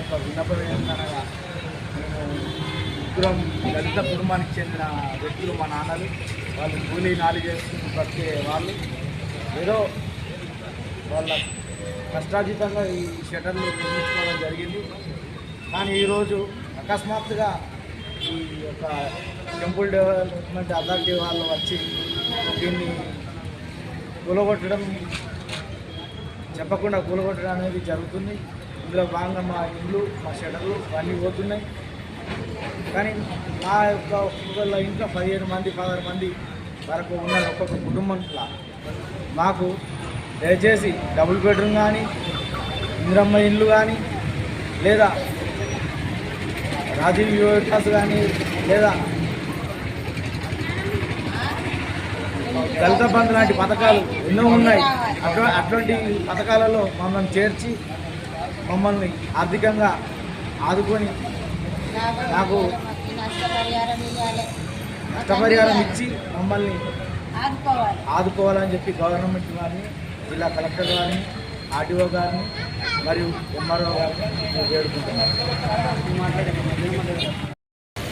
యొక్క విన్నపం ఏంటనగా ఇద్దరం దళిత కుటుంబానికి చెందిన వ్యక్తులు మా నాన్నలు. వాళ్ళు కూలీ నాలి చేసుకుని బతికే వాళ్ళు. ఏదో వాళ్ళ కష్టాజీతంగా ఈ షటర్లు నిర్మించుకోవడం జరిగింది. కానీ ఈరోజు అకస్మాత్తుగా ఈ యొక్క టెంపుల్ డెవలప్మెంట్ అథారిటీ వాళ్ళు వచ్చి దీన్ని కూలగొట్టడం చెప్పకుండా కూలగొట్టడం అనేది జరుగుతుంది. ఇందులో భాగంగా మా ఇండ్లు మా షటర్లు అన్నీ పోతున్నాయి. కానీ మా యొక్క ఒక్కొక్కళ్ళ ఇంట్లో పదిహేను మంది పదహారు మంది వరకు ఉన్న ఒక్కొక్క కుటుంబంలో మాకు దయచేసి డబుల్ బెడ్రూమ్ కానీ ఇందిరమ్మ ఇల్లు కానీ లేదా రాజీవ్ యువకాస్ కానీ లేదా దళిత బంధు లాంటి పథకాలు ఎన్నో ఉన్నాయి. అటు అటువంటి పథకాలలో మమ్మల్ని చేర్చి మమ్మల్ని ఆర్థికంగా ఆదుకొని నాకు నష్టపరిహారం ఇచ్చి మమ్మల్ని ఆదుకోవాలి. ఆదుకోవాలని చెప్పి గవర్నమెంట్ గారిని జిల్లా కలెక్టర్ గారిని ఆర్డీఓ గారిని మరియు ఎంఆర్ఓ గారిని నేను వేడుకుంటున్నాను.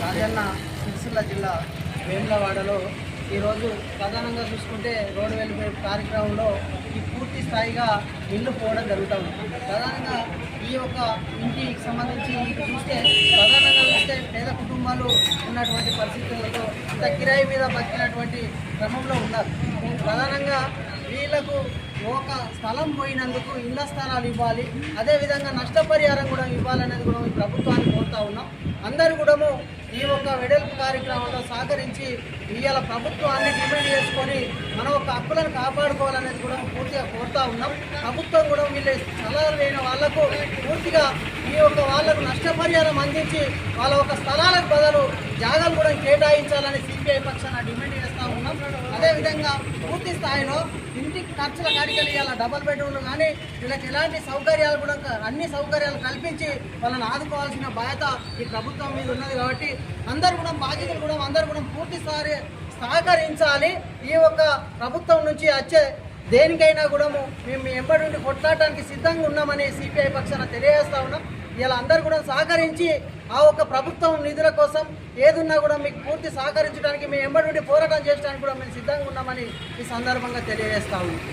రాజన్న సిరిసిల్ల జిల్లా వేములవాడలో ఈరోజు ప్రధానంగా చూసుకుంటే రోడ్డు వెల్ఫేర్ కార్యక్రమంలో పూర్తి స్థాయిగా ఇల్లు పోవడం జరుగుతుంది ప్రధానంగా ఈ యొక్క ఇంటికి సంబంధించి చూస్తే ప్రధానంగా చూస్తే పేద కుటుంబాలు ఉన్నటువంటి పరిస్థితులతో ఇంత కిరాయి మీద బతికినటువంటి క్రమంలో ఉన్నారు. ప్రధానంగా వీళ్ళకు ఒక స్థలం పోయినందుకు ఇళ్ళ స్థలాలు ఇవ్వాలి. అదేవిధంగా నష్టపరిహారం కూడా ఇవ్వాలనేది కూడా ఈ ప్రభుత్వాన్ని కోరుతా ఉన్నాం. అందరూ కూడా ఈ యొక్క వెడల్పు కార్యక్రమంలో సహకరించి ఇవాళ ప్రభుత్వాన్ని డిమాండ్ చేసుకొని మన ఒక హక్కులను కాపాడుకోవాలనేది కూడా పూర్తిగా కోరుతా ఉన్నాం. ప్రభుత్వం కూడా వీళ్ళ సలహాలు లేని వాళ్ళకు పూర్తిగా ఈ యొక్క వాళ్ళకు నష్టపరిహారం అందించి వాళ్ళ ఒక స్థలాలకు బదులు జాగాలు కూడా కేటాయించాలని సిపిఐ పక్షాన డిమాండ్ చేస్తూ ఉన్నాం. అదేవిధంగా పూర్తి స్థాయిలో ఇంటికి ఖర్చుల కాడికలు ఇవాళ డబల్ బెడ్రూమ్లు కానీ వీళ్ళకి ఎలాంటి సౌకర్యాలు కూడా అన్ని సౌకర్యాలు కల్పించి వాళ్ళని ఆదుకోవాల్సిన బాధ్యత ఈ ప్రభుత్వం మీద ఉన్నది కాబట్టి అందరూ కూడా బాధ్యతలు కూడా అందరూ కూడా పూర్తి స్థాయి సహకరించాలి. ఈ యొక్క ప్రభుత్వం నుంచి వచ్చే దేనికైనా కూడా మేము ఎంబడి నుండి కొట్లాడటానికి సిద్ధంగా ఉన్నామని సిపిఐ పక్షాన తెలియజేస్తా ఉన్నాం. ఇలా అందరూ కూడా సహకరించి ఆ ఒక్క ప్రభుత్వం నిధుల కోసం ఏదున్నా కూడా మీకు పూర్తి సహకరించడానికి మేము ఎంబడి నుండి పోరాటం చేయడానికి కూడా మేము సిద్ధంగా ఉన్నామని ఈ సందర్భంగా తెలియజేస్తా ఉన్నాం.